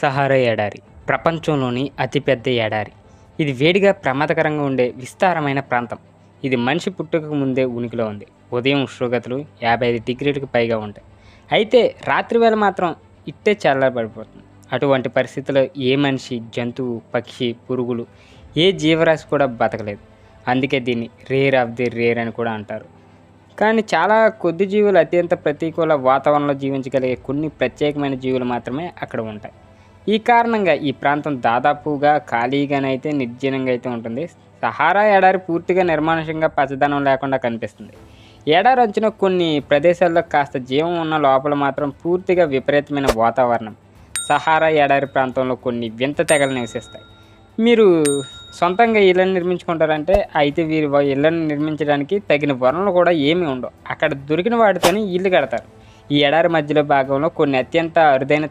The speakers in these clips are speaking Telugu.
సహారా ఎడారి ప్రపంచంలోని అతిపెద్ద ఎడారి ఇది వేడిగా ప్రమాదకరంగా ఉండే విస్తారమైన ప్రాంతం. ఇది మనిషి పుట్టుకకు ముందే ఉనికిలో ఉంది. ఉదయం ఉష్ణోగ్రతలు యాభై ఐదు డిగ్రీలకు పైగా ఉంటాయి. అయితే రాత్రివేళ మాత్రం ఇట్టే చల్లబడిపోతుంది. అటువంటి పరిస్థితుల్లో ఏ మనిషి జంతువు పక్షి పురుగులు ఏ జీవరాశి కూడా బతకలేదు. అందుకే దీన్ని రేర్ ఆఫ్ ది రేర్ అని కూడా అంటారు. కానీ చాలా కొద్ది జీవులు అత్యంత ప్రతికూల వాతావరణంలో జీవించగలిగే కొన్ని ప్రత్యేకమైన జీవులు మాత్రమే అక్కడ ఉంటాయి. ఈ కారణంగా ఈ ప్రాంతం దాదాపుగా ఖాళీగానైతే నిర్జనంగా అయితే ఉంటుంది. సహారా ఎడారి పూర్తిగా నిర్మానుషంగా పచ్చదనం లేకుండా కనిపిస్తుంది. ఎడారి అంచున కొన్ని ప్రదేశాల్లో కాస్త జీవం ఉన్న లోపల మాత్రం పూర్తిగా విపరీతమైన వాతావరణం. సహారా ఎడారి ప్రాంతంలో కొన్ని వింత తెగలు నివసిస్తాయి. మీరు సొంతంగా ఇళ్ళని నిర్మించుకుంటారంటే అయితే వీరి ఇళ్ళని నిర్మించడానికి తగిన వనరులు కూడా ఏమీ ఉండవు. అక్కడ దొరికిన వాటితోనే ఇల్లు కడతారు. ఈ ఎడారి మధ్యలో భాగంలో కొన్ని అత్యంత అరుదైన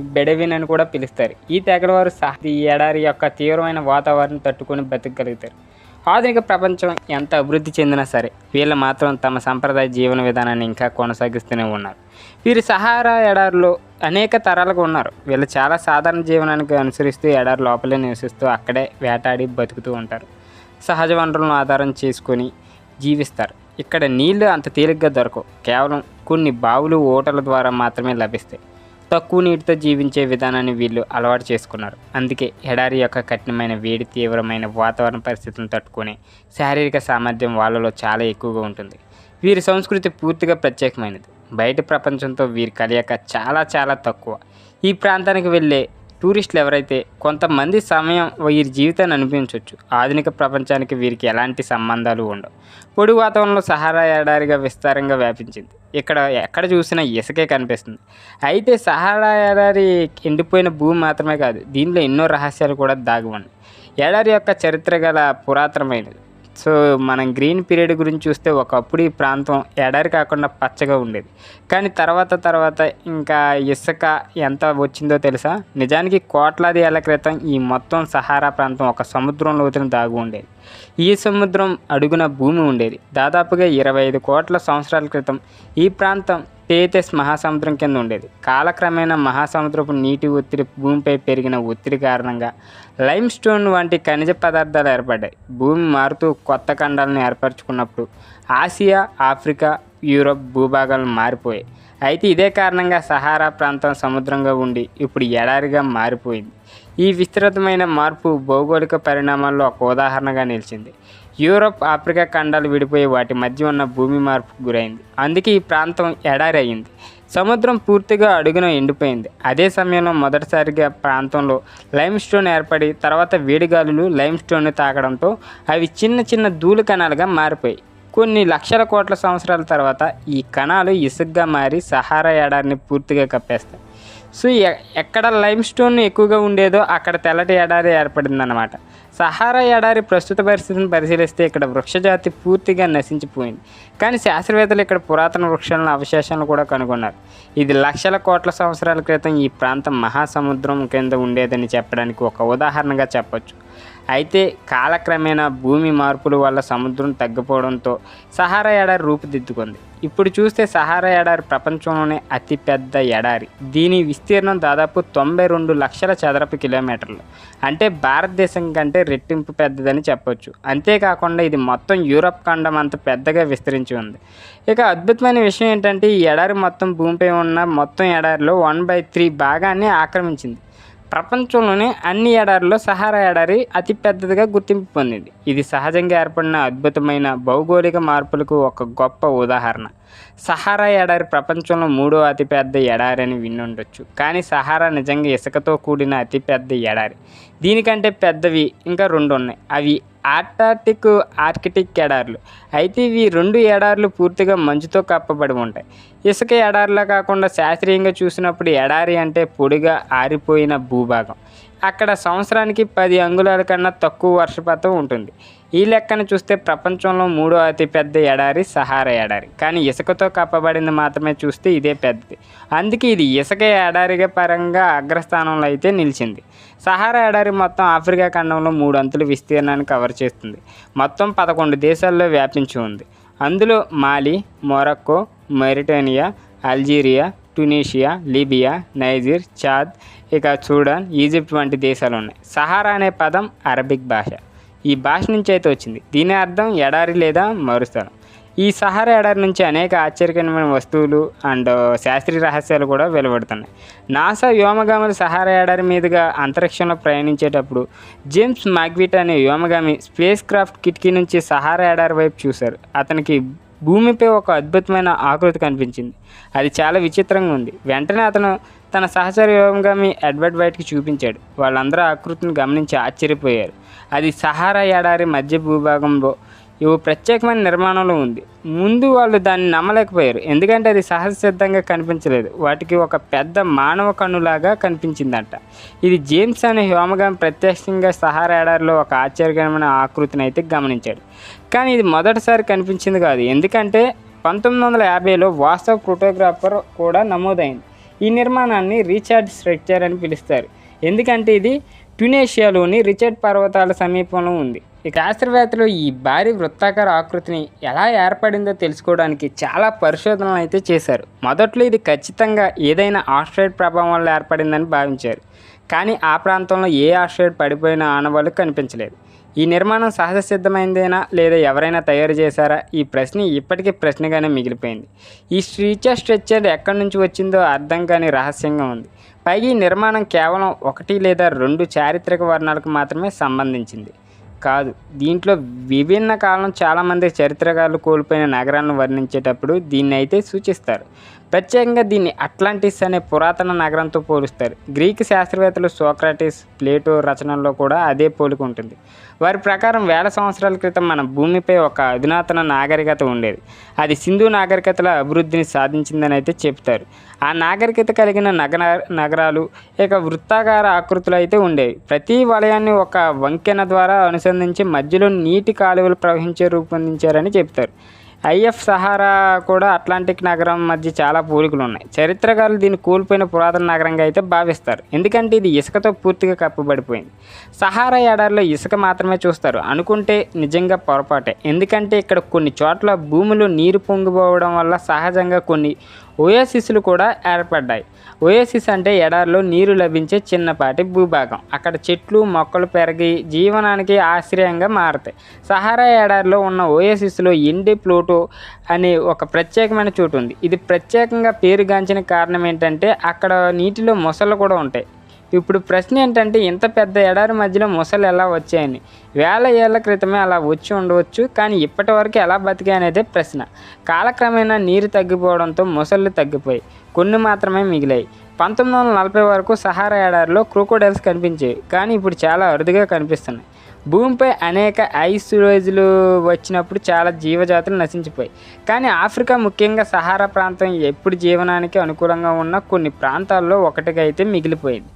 బెడవిన్ అని కూడా పిలుస్తారు. ఈ తెగల వారు ఈ ఎడారి యొక్క తీవ్రమైన వాతావరణం తట్టుకొని బతకగలుగుతారు. ఆధునిక ప్రపంచం ఎంత అభివృద్ధి చెందినా సరే వీళ్ళు మాత్రం తమ సంప్రదాయ జీవన విధానాన్ని ఇంకా కొనసాగిస్తూనే ఉన్నారు. వీరు సహారా ఎడారిలో అనేక తరాలుగా ఉన్నారు. వీళ్ళు చాలా సాధారణ జీవనానికి అనుసరిస్తూ ఎడారి లోపలే నివసిస్తూ అక్కడే వేటాడి బతుకుతూ ఉంటారు. సహజ వనరులను ఆధారం చేసుకొని జీవిస్తారు. ఇక్కడ నీళ్ళు అంత తేలిగ్గా దొరకవు. కేవలం కొన్ని బావులు ఓటల ద్వారా మాత్రమే లభిస్తాయి. తక్కువ నీటితో జీవించే విధానాన్ని వీళ్ళు అలవాటు చేసుకున్నారు. అందుకే ఎడారి యొక్క కఠినమైన వేడి తీవ్రమైన వాతావరణ పరిస్థితులను తట్టుకునే శారీరక సామర్థ్యం వాళ్ళలో చాలా ఎక్కువగా ఉంటుంది. వీరి సంస్కృతి పూర్తిగా ప్రత్యేకమైనది. బయట ప్రపంచంతో వీరి కలయిక చాలా చాలా తక్కువ. ఈ ప్రాంతానికి వెళ్ళే టూరిస్టులు ఎవరైతే కొంతమంది సమయం వీరి జీవితాన్ని అనిపించవచ్చు ఆధునిక ప్రపంచానికి వీరికి ఎలాంటి సంబంధాలు ఉండవు. పొడి వాతావరణంలో సహారా ఎడారిగా విస్తారంగా వ్యాపించింది. ఇక్కడ ఎక్కడ చూసినా ఇసుకే కనిపిస్తుంది. అయితే సహారా ఎడారి ఎండిపోయిన భూమి మాత్రమే కాదు దీనిలో ఎన్నో రహస్యాలు కూడా దాగి ఉన్నాయి. ఎడారి యొక్క చరిత్ర గల పురాతనమైనది. సో మనం గ్రీన్ పీరియడ్ గురించి చూస్తే ఒకప్పుడు ఈ ప్రాంతం ఎడారి కాకుండా పచ్చగా ఉండేది. కానీ తర్వాత తర్వాత ఇంకా ఇసుక ఎంత వచ్చిందో తెలుసా? నిజానికి కోట్లాది ఏళ్ళ క్రితం ఈ మొత్తం సహారా ప్రాంతం ఒక సముద్రం లోతున దాగి ఉండేది. ఈ సముద్రం అడుగున భూమి ఉండేది. దాదాపుగా ఇరవై ఐదు కోట్ల సంవత్సరాల క్రితం ఈ ప్రాంతం పేతెస్ మహాసముద్రం కింద ఉండేది. కాలక్రమేణా మహాసముద్రపు నీటి ఒత్తిడి భూమిపై పెరిగిన ఒత్తిడి కారణంగా లైమ్ స్టోన్ వంటి ఖనిజ పదార్థాలు ఏర్పడ్డాయి. భూమి మారుతూ కొత్త ఖండాలను ఏర్పరచుకున్నప్పుడు ఆసియా ఆఫ్రికా యూరోప్ భూభాగాలు మారిపోయాయి. అయితే ఇదే కారణంగా సహారా ప్రాంతం సముద్రంగా ఉండి ఇప్పుడు ఎడారిగా మారిపోయింది. ఈ విస్తృతమైన మార్పు భౌగోళిక పరిణామాల్లో ఒక ఉదాహరణగా నిలిచింది. యూరోప్ ఆఫ్రికా ఖండాలు విడిపోయి వాటి మధ్య ఉన్న భూమి మార్పుకు గురైంది. అందుకే ఈ ప్రాంతం ఎడారి అయింది సముద్రం పూర్తిగా అడుగున ఎండిపోయింది. అదే సమయంలో మొదటిసారిగా ప్రాంతంలో లైమ్ స్టోన్ ఏర్పడి తర్వాత వేడిగాలులు లైమ్ స్టోన్ తాకడంతో అవి చిన్న చిన్న ధూళి కణాలుగా మారిపోయి కొన్ని లక్షల కోట్ల సంవత్సరాల తర్వాత ఈ కణాలు ఇసుగ్గా మారి సహారా ఎడారిని పూర్తిగా కప్పేస్తాయి. సో ఎక్కడ లైమ్ స్టోన్ ఎక్కువగా ఉండేదో అక్కడ తెల్లటి ఎడారి ఏర్పడిందన్నమాట. సహారా ఎడారి ప్రస్తుత పరిస్థితిని పరిశీలిస్తే ఇక్కడ వృక్షజాతి పూర్తిగా నశించిపోయింది. కానీ శాస్త్రవేత్తలు ఇక్కడ పురాతన వృక్షాలను అవశేషాలను కూడా కనుగొన్నారు. ఇది లక్షల కోట్ల సంవత్సరాల క్రితం ఈ ప్రాంతం మహాసముద్రం కింద ఉండేదని చెప్పడానికి ఒక ఉదాహరణగా చెప్పొచ్చు. అయితే కాలక్రమేణా భూమి మార్పుల వల్ల సముద్రం తగ్గిపోవడంతో సహారా ఎడారి రూపుదిద్దుకుంది. ఇప్పుడు చూస్తే సహారా ఎడారి ప్రపంచంలోనే అతిపెద్ద ఎడారి. దీని విస్తీర్ణం దాదాపు తొంభై రెండు లక్షల చదరపు కిలోమీటర్లు. అంటే భారతదేశం కంటే రెట్టింపు పెద్దదని చెప్పొచ్చు. అంతేకాకుండా ఇది మొత్తం యూరప్ ఖండం అంత పెద్దగా విస్తరించి ఉంది. ఇక అద్భుతమైన విషయం ఏంటంటే ఈ ఎడారి మొత్తం భూమిపై ఉన్న మొత్తం ఎడారిలో వన్ బై త్రీ భాగాన్ని ఆక్రమించింది. ప్రపంచంలోనే అన్ని ఎడారుల్లో సహారా ఎడారి అతిపెద్దదిగా గుర్తింపు పొందింది. ఇది సహజంగా ఏర్పడిన అద్భుతమైన భౌగోళిక మార్పులకు ఒక గొప్ప ఉదాహరణ. సహారా ఎడారి ప్రపంచంలో మూడో అతిపెద్ద ఎడారి అని వినుండొచ్చు కానీ సహారా నిజంగా ఇసుకతో కూడిన అతిపెద్ద ఎడారి. దీనికంటే పెద్దవి ఇంకా రెండు ఉన్నాయి అవి ఆర్టార్టిక్ ఆర్కిటిక్ ఎడార్లు. అయితే ఇవి రెండు ఎడార్లు పూర్తిగా మంచుతో కప్పబడి ఉంటాయి. ఇసుక ఎడారిలా కాకుండా శాస్త్రీయంగా చూసినప్పుడు ఎడారి అంటే పొడిగా ఆరిపోయిన భూభాగం. అక్కడ సంవత్సరానికి పది అంగుళాల కన్నా తక్కువ వర్షపాతం ఉంటుంది. ఈ లెక్కను చూస్తే ప్రపంచంలో మూడో అతిపెద్ద ఎడారి సహారా ఎడారి. కానీ ఇసుకతో కప్పబడింది మాత్రమే చూస్తే ఇదే పెద్దది. అందుకే ఇది ఇసుక ఎడారిగా పరంగా అగ్రస్థానంలో అయితే నిలిచింది. సహారా ఎడారి మొత్తం ఆఫ్రికా ఖండంలో మూడు అంతుల విస్తీర్ణాన్ని కవర్ చేస్తుంది. మొత్తం పదకొండు దేశాల్లో వ్యాపించి ఉంది. అందులో Mali Morocco Mauritania Algeria Tunisia Libya Niger Chad ఇక సూడాన్ ఈజిప్ట్ వంటి దేశాలు ఉన్నాయి. సహారా అనే పదం అరబిక్ భాష. ఈ భాష నుంచి అయితే వచ్చింది. దీని అర్థం ఎడారి లేదా మరుస్థలం. ఈ సహారా ఎడారి నుంచి అనేక ఆశ్చర్యకరమైన వస్తువులు అండ్ శాస్త్రీయ రహస్యాలు కూడా వెలువడుతున్నాయి. నాసా వ్యోమగాములు సహారా ఎడారి మీదుగా అంతరిక్షంలో ప్రయాణించేటప్పుడు జేమ్స్ మాగ్విట్ అనే వ్యోమగామి స్పేస్ క్రాఫ్ట్ కిటికీ నుంచి సహారా ఎడారి వైపు చూశారు. అతనికి భూమిపై ఒక అద్భుతమైన ఆకృతి కనిపించింది. అది చాలా విచిత్రంగా ఉంది. వెంటనే అతను తన సహచర వ్యోమగామి ఎడ్వర్డ్ వైట్కి చూపించాడు. వాళ్ళందరూ ఆకృతిని గమనించి ఆశ్చర్యపోయారు. అది సహారా ఎడారి మధ్య భూభాగంలో ఇవి ప్రత్యేకమైన నిర్మాణంలో ఉంది. ముందు వాళ్ళు దాన్ని నమ్మలేకపోయారు. ఎందుకంటే అది సహజ సిద్ధంగా కనిపించలేదు. వాటికి ఒక పెద్ద మానవ కన్నులాగా కనిపించిందంట. ఇది జేమ్స్ అనే వ్యోమగామి ప్రత్యక్షంగా సహారా ఎడారిలో ఒక ఆశ్చర్యకరమైన ఆకృతిని అయితే గమనించాడు. కానీ ఇది మొదటిసారి కనిపించింది కాదు. ఎందుకంటే పంతొమ్మిది వందల యాభైలో వాస్తవ ఫోటోగ్రాఫర్ కూడా నమోదైంది. ఈ నిర్మాణాన్ని రీచార్డ్ స్ట్రక్చర్ అని పిలుస్తారు. ఎందుకంటే ఇది ట్యునేషియాలోని రిచర్డ్ పర్వతాల సమీపంలో ఉంది. ఈ శాస్త్రవేత్తలు ఈ భారీ వృత్తాకార ఆకృతిని ఎలా ఏర్పడిందో తెలుసుకోవడానికి చాలా పరిశోధనలు అయితే చేశారు. మొదట్లో ఇది ఖచ్చితంగా ఏదైనా ఆస్ట్రాయిడ్ ప్రభావం వల్ల ఏర్పడిందని భావించారు. కానీ ఆ ప్రాంతంలో ఏ ఆస్ట్రాయిడ్ పడిపోయిన ఆనవాళ్ళు కనిపించలేదు. ఈ నిర్మాణం సహజ సిద్ధమైందేనా లేదా ఎవరైనా తయారు చేశారా? ఈ ప్రశ్న ఇప్పటికీ ప్రశ్నగానే మిగిలిపోయింది. ఈ స్ట్రీచర్ స్ట్రెచ్చర్ ఎక్కడి నుంచి వచ్చిందో అర్థం కాని రహస్యంగా ఉంది. పైగా ఈ నిర్మాణం కేవలం ఒకటి లేదా రెండు చారిత్రక వర్ణాలకు మాత్రమే సంబంధించింది. కాదు దీంట్లో విభిన్న కాలం చాలామంది చరిత్రకారులు కోల్పోయిన నగరాలను వర్ణించేటప్పుడు దీన్ని అయితే సూచిస్తారు. ప్రత్యేకంగా దీన్ని అట్లాంటిస్ అనే పురాతన నగరంతో పోలుస్తారు. గ్రీక్ శాస్త్రవేత్తలు సోక్రాటిస్ ప్లేటో రచనల్లో కూడా అదే పోలిక ఉంటుంది. వారి ప్రకారం వేల సంవత్సరాల క్రితం మన భూమిపై ఒక అధునాతన నాగరికత ఉండేది. అది సింధు నాగరికతల అభివృద్ధిని సాధించిందని అయితే చెప్తారు. ఆ నాగరికత కలిగిన నగర నగరాలు ఇక వృత్తాకార ఆకృతులు అయితే ఉండేవి. ప్రతి వలయాన్ని ఒక వంకెన ద్వారా అనుసంధించి మధ్యలో నీటి కాలువలు ప్రవహించే రూపొందించారని చెప్తారు. ఐఎఫ్ సహారా కూడా అట్లాంటిక్ నగరం మధ్య చాలా పోలికలు ఉన్నాయి చరిత్రకారులు దీన్ని కోల్పోయిన పురాతన నగరంగా అయితే భావిస్తారు. ఎందుకంటే ఇది ఇసుకతో పూర్తిగా కప్పబడిపోయింది. సహారా ఎడారిలో ఇసుక మాత్రమే చూస్తారు. అనుకుంటే నిజంగా పొరపాటే. ఎందుకంటే ఇక్కడ కొన్ని చోట్ల భూమిలో నీరు పొంగిపోవడం వల్ల సహజంగా కొన్ని ఓయాసిస్లు కూడా ఏర్పడ్డాయి. ఓయాసిస్ అంటే ఎడారిలో నీరు లభించే చిన్నపాటి భూభాగం. అక్కడ చెట్లు మొక్కలు పెరిగి జీవనానికి ఆశ్రయంగా మారతాయి. సహారా ఎడారిలో ఉన్న ఓయాసిస్లో ఎండి ప్లూటో అనే ఒక ప్రత్యేకమైన చోటు ఉంది. ఇది ప్రత్యేకంగా పేరుగాంచిన కారణం ఏంటంటే అక్కడ నీటిలో మొసళ్ళు కూడా ఉంటాయి. ఇప్పుడు ప్రశ్న ఏంటంటే ఇంత పెద్ద ఎడారి మధ్యలో మొసలు ఎలా వచ్చాయని? వేల ఏళ్ళ క్రితమే అలా వచ్చి ఉండవచ్చు కానీ ఇప్పటి వరకు ఎలా బతికాయి అనేదే ప్రశ్న. కాలక్రమేణా నీరు తగ్గిపోవడంతో మొసళ్ళు తగ్గిపోయి కొన్ని మాత్రమే మిగిలాయి. పంతొమ్మిది వందల నలభై వరకు సహారా ఎడారిలో క్రోకోడైల్స్ కనిపించాయి కానీ ఇప్పుడు చాలా అరుదుగా కనిపిస్తున్నాయి. భూమిపై అనేక ఐస్ రోజులు వచ్చినప్పుడు చాలా జీవజాతులు నశించిపోయాయి. కానీ ఆఫ్రికా ముఖ్యంగా సహారా ప్రాంతం ఎప్పుడు జీవనానికి అనుకూలంగా ఉన్న కొన్ని ప్రాంతాల్లో ఒకటిగా అయితే మిగిలిపోయింది.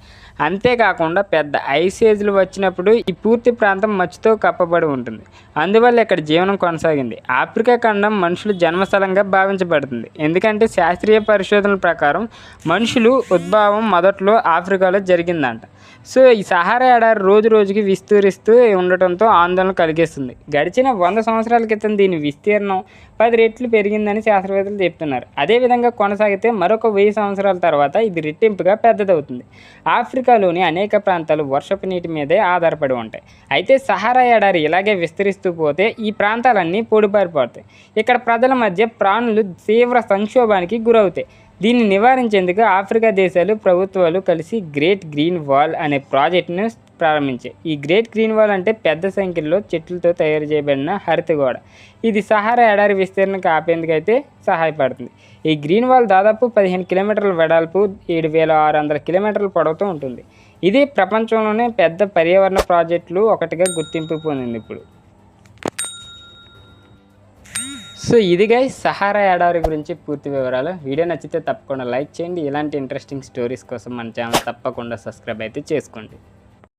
అంతేకాకుండా పెద్ద ఐస్ వచ్చినప్పుడు ఈ పూర్తి ప్రాంతం మచ్చుతో కప్పబడి ఉంటుంది. అందువల్ల ఇక్కడ జీవనం కొనసాగింది. ఆఫ్రికా ఖండం మనుషులు జన్మస్థలంగా భావించబడుతుంది. ఎందుకంటే శాస్త్రీయ పరిశోధనల ప్రకారం మనుషులు ఉద్భవం మొదట్లో ఆఫ్రికాలో జరిగిందంట. సో ఈ సహారా ఎడారి రోజు రోజుకి విస్తరిస్తూ ఉండటంతో ఆందోళన కలిగిస్తుంది. గడిచిన వంద సంవత్సరాల క్రితం దీని విస్తీర్ణం పది రెట్లు పెరిగిందని శాస్త్రవేత్తలు చెప్తున్నారు. అదేవిధంగా కొనసాగితే మరొక వెయ్యి సంవత్సరాల తర్వాత ఇది రెట్టింపుగా పెద్దదవుతుంది. ఆఫ్రికా ఆఫ్రికాలోని అనేక ప్రాంతాలు వర్షపు నీటి మీదే ఆధారపడి ఉంటాయి. అయితే సహారా ఎడారి ఇలాగే విస్తరిస్తూ పోతే ఈ ప్రాంతాలన్నీ పొడిపారిపోతాయి. ఇక్కడ ప్రజల మధ్య ప్రాణులు తీవ్ర సంక్షోభానికి గురవుతాయి. దీన్ని నివారించేందుకు ఆఫ్రికా దేశాలు ప్రభుత్వాలు కలిసి గ్రేట్ గ్రీన్ వాల్ అనే ప్రాజెక్టును ప్రారంభించాయి ఈ గ్రేట్ గ్రీన్ వాల్ అంటే పెద్ద సంఖ్యలో చెట్లతో తయారు చేయబడిన హరిత గోడ. ఇది సహారా ఎడారి విస్తీర్ణకు ఆపేందుకు అయితే సహాయపడుతుంది. ఈ గ్రీన్ వాల్ దాదాపు పదిహేను కిలోమీటర్ల వెడల్పు ఏడు వేల ఆరు వందల కిలోమీటర్ల పొడవుతో ఉంటుంది. ఇది ప్రపంచంలోనే పెద్ద పర్యావరణ ప్రాజెక్టులు ఒకటిగా గుర్తింపు పొందింది ఇప్పుడు. సో ఇదిగా సహారా ఎడారి గురించి పూర్తి వివరాలు. వీడియో నచ్చితే తప్పకుండా లైక్ చేయండి. ఇలాంటి ఇంట్రెస్టింగ్ స్టోరీస్ కోసం మన ఛానల్ తప్పకుండా సబ్స్క్రైబ్ అయితే చేసుకోండి.